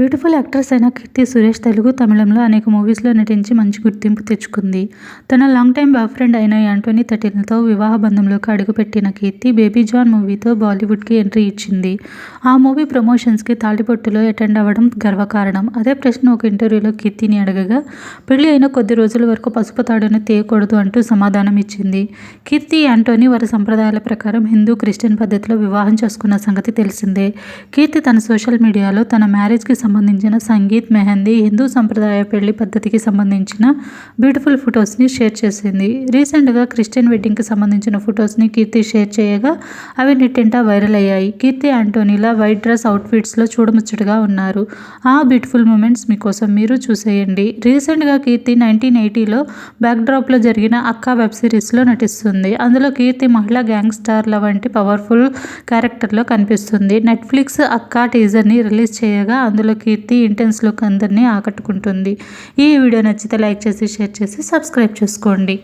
Beautiful actress అయిన కీర్తి సురేష్ తెలుగు తమిళంలో అనేక మూవీస్లో నటించి మంచి గుర్తింపు తెచ్చుకుంది. తన లాంగ్ టైమ్ బాయ్ ఫ్రెండ్ అయిన యాంటోనీ థర్టీన్తో వివాహ బంధంలోకి అడుగుపెట్టిన కీర్తి బేబీ జాన్ మూవీతో బాలీవుడ్కి ఎంట్రీ ఇచ్చింది. ఆ మూవీ ప్రమోషన్స్కి తాళిపొట్టులో అటెండ్ అవ్వడం గర్వకారణం. అదే ప్రశ్న ఒక ఇంటర్వ్యూలో కీర్తిని అడగగా పెళ్ళి అయిన కొద్ది రోజుల వరకు పసుపు తాడును తీయకూడదు అంటూ సమాధానం ఇచ్చింది. కీర్తి యాంటోనీ వారి సంప్రదాయాల ప్రకారం హిందూ క్రిస్టియన్ పద్ధతిలో వివాహం చేసుకున్న సంగతి తెలిసిందే. కీర్తి తన సోషల్ మీడియాలో తన మ్యారేజ్కి సంబంధించిన సంగీత్ మెహందీ హిందూ సంప్రదాయ పెళ్ళి పద్ధతికి సంబంధించిన బ్యూటిఫుల్ ఫొటోస్ని షేర్ చేసింది. రీసెంట్గా క్రిస్టియన్ వెడ్డింగ్కి సంబంధించిన ఫొటోస్ని కీర్తి షేర్ చేయగా అవి నెట్టింటా వైరల్ అయ్యాయి. కీర్తి ఆంటోనీలా వైట్ డ్రెస్ అవుట్ఫిట్స్లో చూడముచ్చటగా ఉన్నారు. ఆ బ్యూటిఫుల్ మూమెంట్స్ మీకోసం మీరు చూసేయండి. రీసెంట్గా కీర్తి నైన్టీన్ ఎయిటీలో బ్యాక్డ్రాప్లో జరిగిన అక్క వెబ్ సిరీస్లో నటిస్తుంది. అందులో కీర్తి మహిళా గ్యాంగ్స్టార్ల వంటి పవర్ఫుల్ క్యారెక్టర్లో కనిపిస్తుంది. నెట్ఫ్లిక్స్ అక్క టీజర్ని రిలీజ్ చేయగా అందులో కీర్తి ఇంటెన్స్ లుక్ అందరినీ ఆకట్టుకుంటుంది. ఈ వీడియో నచ్చితే లైక్ చేసి షేర్ చేసి సబ్స్క్రైబ్ చేసుకోండి.